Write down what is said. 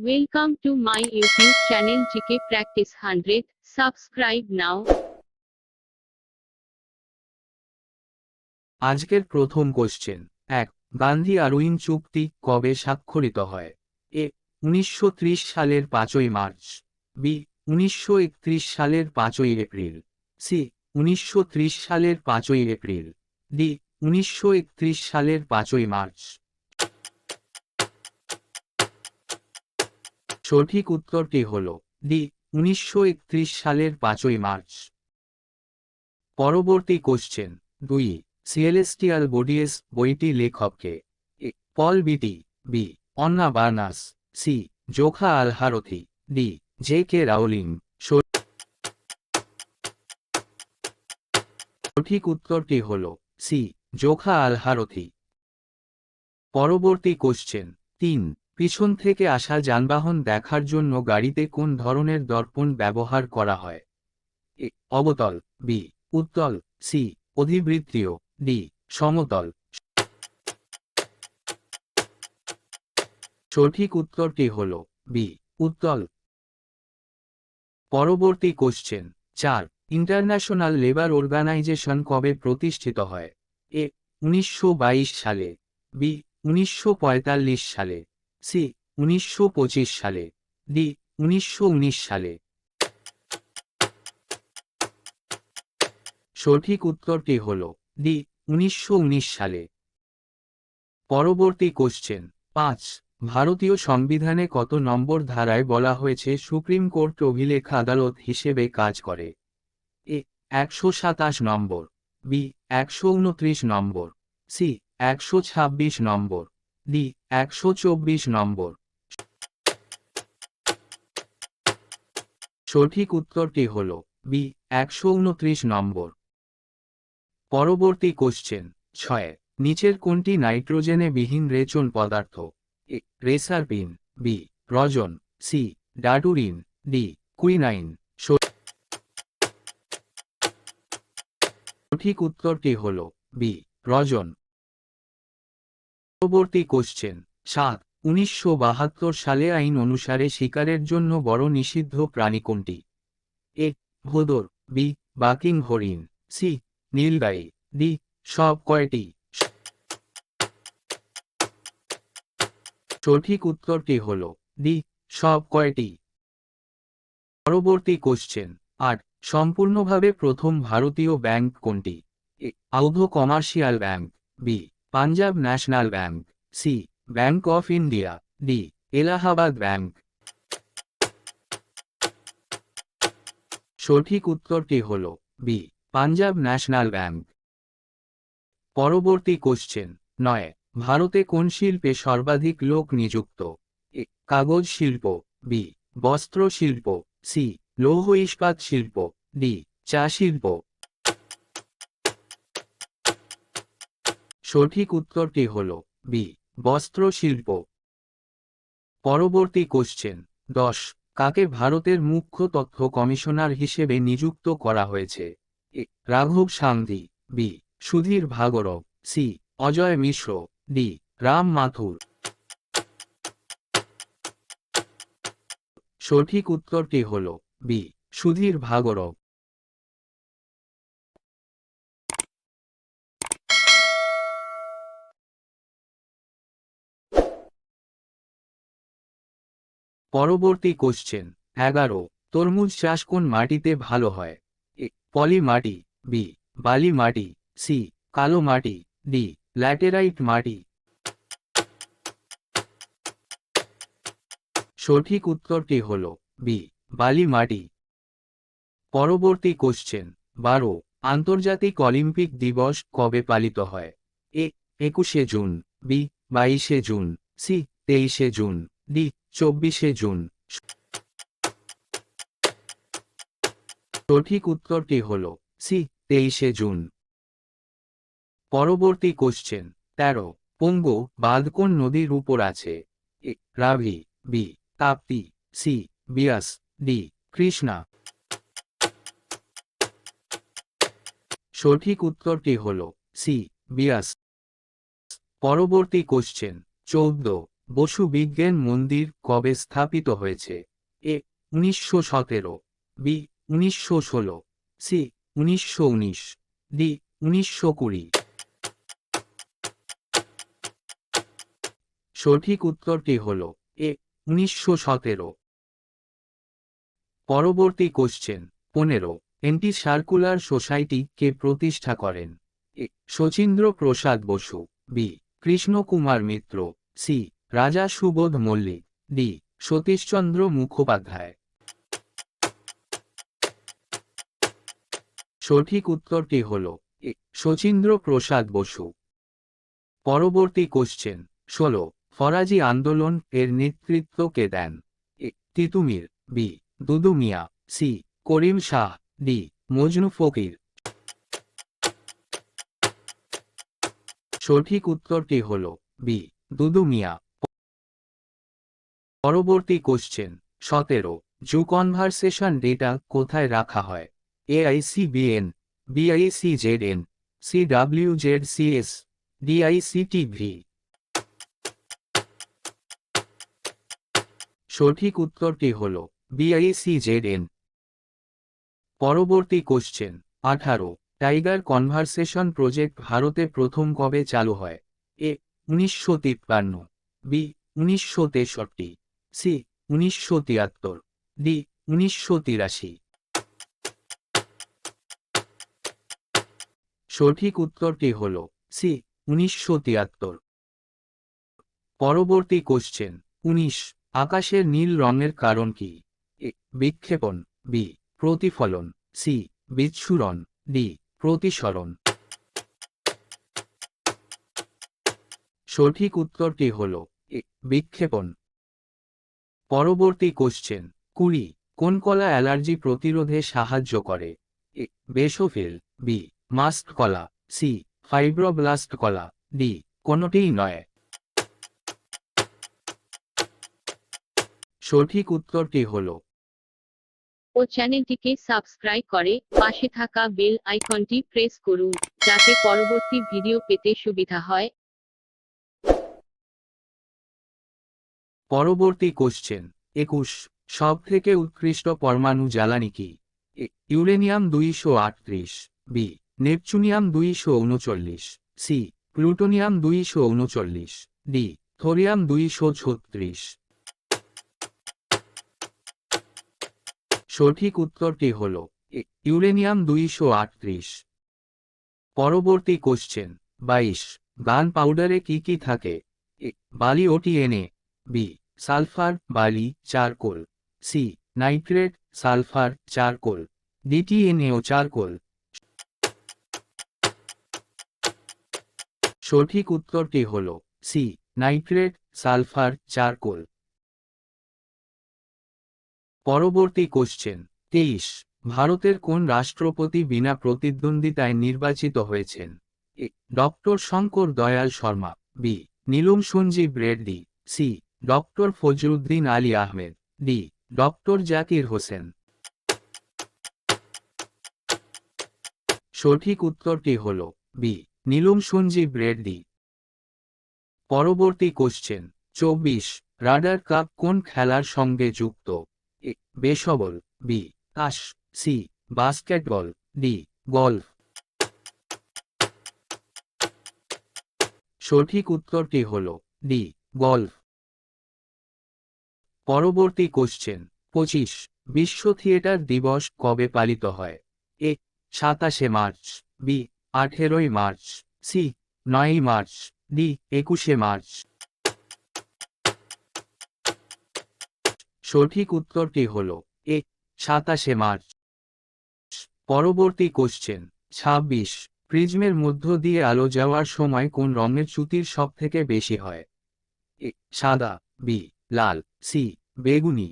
Welcome to my YouTube channel GK Practice 100. Subscribe now. আজকের প্রথম question এক, Gandhi Irwin চুক্তি কবে স্বাক্ষরিত হয়? এ, উনিশশো ত্রিশ সালের পাঁচই মার্চ। বি, উনিশশো একত্রিশ সালের পাঁচই এপ্রিল। সি, উনিশশো ত্রিশ সালের পাঁচই এপ্রিল। ডি, উনিশশো একত্রিশ সালের পাঁচই মার্চ। সঠিক উত্তরটি হল ডি, উনিশশো সালের পাঁচই মার্চ। পরবর্তী কোশ্চেন, দুই, সিয়েলেস্টিয়াল বডিয়েস বইটি লেখককে, এ, পল বিটি, B, Anna Burns, C, Jokha al Harthi D, J K Rowling সঠিক উত্তরটি হল সি, জোখা আল হারথি পরবর্তী কোশ্চেন, তিন পিছন থেকে আসা যানবাহন দেখার জন্য গাড়িতে কোন ধরনের দর্পণ ব্যবহার করা হয়? এ, অবতল, বি, উত্তল, সি, অধিবৃত্তীয়, ডি, সমতল। সঠিক উত্তরটি হল বি, উত্তল। পরবর্তী কোশ্চেন চার ইন্টারন্যাশনাল লেবার অর্গানাইজেশন কবে প্রতিষ্ঠিত হয়? এ, উনিশশো বাইশ সালে, বি, উনিশশো পঁয়তাল্লিশ সালে। সি, উনিশশো পঁচিশ সালে, ডি, উনিশশো উনিশ সালে। সঠিক উত্তরটি হল, ডি, উনিশশো উনিশ সালে। পরবর্তী কোশ্চেন পাঁচ, ভারতীয় সংবিধানে কত নম্বর ধারায় বলা হয়েছে সুপ্রিম কোর্ট অভিলেখ আদালত হিসেবে কাজ করে? এ, একশো সাতাশ নম্বর, বি, একশো উনত্রিশ নম্বর, সি, একশো ছাব্বিশ নম্বর, ডি একশো চব্বিশ নম্বর। সঠিক উত্তরটি হল বি, একশো উনত্রিশ নম্বর। পরবর্তী কোশ্চেন ছয়, নিচের কোনটি নাইট্রোজেনে বিহীন রেচন পদার্থ? এ বি, রজন, সি, ডাটুরিন, ডি, কুইনাইন। সঠিক উত্তরটি হল বি, রজন। পরবর্তী কোশ্চেন সাত, উনিশশো বাহাত্তর সালে আইন অনুসারে শিকারের জন্য বড় নিষিদ্ধ প্রাণী কোনটি? এ, ভোদর, বি, বাকিং হরিণ, সি, নীলগাই, ডি, সব কয়টি? সঠিক উত্তরটি হল, ডি, সব কয়টি? পরবর্তী কোশ্চেন আট, সম্পূর্ণভাবে প্রথম ভারতীয় ব্যাংক কোনটি? A, Oudh commercial bank, B, Punjab national bank, C bank of India D Allahabad bank সঠিক উত্তরটি হল বি পাঞ্জাব ন্যাশনাল ব্যাংক পরবর্তী কোশ্চেন নয়, ভারতে কোন শিল্পে সর্বাধিক লোক নিযুক্ত? এ, কাগজ শিল্প বি বস্ত্র শিল্প সি লৌহ ইস্পাত শিল্প ডি চা শিল্প. সঠিক উত্তরটি হল বি বস্ত্র শিল্প। পরবর্তী কোশ্চেন দশ, কাকে ভারতের মুখ্য তথ্য কমিশনার হিসেবে নিযুক্ত করা হয়েছে? এ, রাঘব সান্দি বি, সুধীর ভাগরব, সি, অজয় মিশ্র, ডি, রাম মাথুর। সঠিক উত্তরটি হল বি, সুধীর ভাগরব। পরবর্তী কোশ্চেন এগারো, তরমুজ চাষ কোন মাটিতে ভালো হয়? এ, পলি মাটি, বি, বালি মাটি, সি, কালো মাটি, ডি, ল্যাটেরাইট মাটি। সঠিক উত্তরটি হল বি, বালি মাটি। পরবর্তী কোশ্চেন বারো, আন্তর্জাতিক অলিম্পিক দিবস কবে পালিত হয়? এ, একুশে জুন, বি, বাইশে জুন, সি, তেইশে জুন। ডি চব্বিশে জুন। সঠিক উত্তরটি হল সি, তেইশে জুন। পরবর্তী কোশ্চেন তেরো, পঙ্গো বাঁধ কোন নদীর উপর আছে? A, Ravi, B, Tapti, C Beas D, Krishna. সঠিক উত্তরটি হল সি বিয়াস পরবর্তী কোশ্চেন চৌদ্দ বসু বিজ্ঞান মন্দির কবে স্থাপিত হয়েছে? এ, উনিশশো সতেরো, বি, উনিশশো ষোলো, সি, উনিশশো উনিশ, ডি, উনিশশো কুড়ি। সঠিক উত্তরটি হল, এ, উনিশশো সতেরো। পরবর্তী কোশ্চেন পনেরো এন্টি সার্কুলার সোসাইটি কে প্রতিষ্ঠা করেন। A Sachindra Prasad Basu, B, Krishnakumar Mitra, C Raja Subodh Mallik, D. Satishchandra Mukhopadhyay. সঠিক উত্তরটি হল শচীন্দ্র প্রসাদ বসু। পরবর্তী কোশ্চেন ষোলো. ফরাজি আন্দোলন এর নেতৃত্ব কে দেন? Titumir, B. Dudu Miyan, C. Karim Shah, D. Majnu Fakir. সঠিক উত্তরটি হল বি. দুদু মিয়া পরবর্তী কোশ্চেন সতেরো জু কনভারসেশন ডেটা কোথায় রাখা হয়? এআইসিবিএন বিআইসিজেডএন সিডাব্লিউজেডসিএস ডিআইসিটিভি সঠিক উত্তরটি হল বিআইসিজেডএন পরবর্তী কোশ্চেন আঠারো, টাইগার কনভারসেশন প্রজেক্ট ভারতে প্রথম কবে চালু হয়? এ, উনিশশো তিপ্পান্ন, বি, উনিশশো তেষট্টি। সি, উনিশশো তিয়াত্তর। ডি, উনিশশো তিরাশি। সঠিক উত্তরটি হল সি, উনিশশো তিয়াত্তর। পরবর্তী কোশ্চেন উনিশ, আকাশের নীল রঙের কারণ কি? এ, বিক্ষেপণ, বি, প্রতিফলন, সি, বিচ্ছুরণ, ডি, প্রতিসরণ। সঠিক উত্তরটি হল এ, বিক্ষেপণ পরবর্তী কোশ্চেন কুড়ি, কোন কলা অ্যালার্জি প্রতিরোধে সাহায্য করে? এ, বেসোফিল, বি, মাস্ট কলা, সি, ফাইব্রোব্লাস্ট কলা, ডি, কোনোটিই নয়। সঠিক উত্তরটি হল ও চ্যানেলটিকে সাবস্ক্রাইব করে পাশে থাকা বেল আইকনটি প্রেস করুন, যাতে পরবর্তী ভিডিও পেতে সুবিধা হয়। পরবর্তী কোশ্চেন একুশ সব থেকে উৎকৃষ্ট পরমাণু জ্বালানি কি? ইউরেনিয়াম দুইশো আটত্রিশ, বি, নেপচুনিয়াম দুইশো উনচল্লিশ, সি, প্লুটোনিয়াম দুইশো উনচল্লিশ ডি থোরিয়াম দুইশো ছত্রিশ। সঠিক উত্তরটি হল ইউরেনিয়াম দুইশো আটত্রিশ। পরবর্তী কোশ্চেন বাইশ, গান পাউডারে কি কি থাকে? বালি ওটিএনএ বি সালফার বালি charcoal C nitrate sulphur charcoal ডিটিএনএ ও চারকোল সঠিক উত্তরটি হল সি নাইট্রেট সালফার চারকোল পরবর্তী কোশ্চেন তেইশ, ভারতের কোন রাষ্ট্রপতি বিনা প্রতিদ্বন্দ্বিতায় নির্বাচিত হয়েছেন? Doctor Shankar Dayal Sharma, B, Neelam Sanjiva Reddy, C doctor Fakhruddin Ali Ahmed, D, doctor Zakir Hussain. সঠিক উত্তরটি হল বি, নীলম সঞ্জীব রেড্ডি। পরবর্তী কোশ্চেন চব্বিশ, রাডার কাপ কোন খেলার সঙ্গে যুক্ত? এ, বেসবল, বি, তাস, সি, বাস্কেটবল, ডি, গল্ফ। সঠিক উত্তরটি হল ডি, গল্ফ। পরবর্তী কোশ্চেন, পঁচিশ, বিশ্ব থিয়েটার দিবস কবে পালিত হয়? এ, সাতাশে মার্চ, বি, আঠেরোই মার্চ, সি, নয়ই মার্চ, ডি, একুশে মার্চ। সঠিক উত্তরটি হল, এ, সাতাশে মার্চ। পরবর্তী কোশ্চেন, ছাব্বিশ, প্রিজমের মধ্য দিয়ে আলো যাওয়ার সময় কোন রঙের চ্যুতির সব থেকে বেশি হয়? এ, সাদা, বি, লাল, সি বেগুনি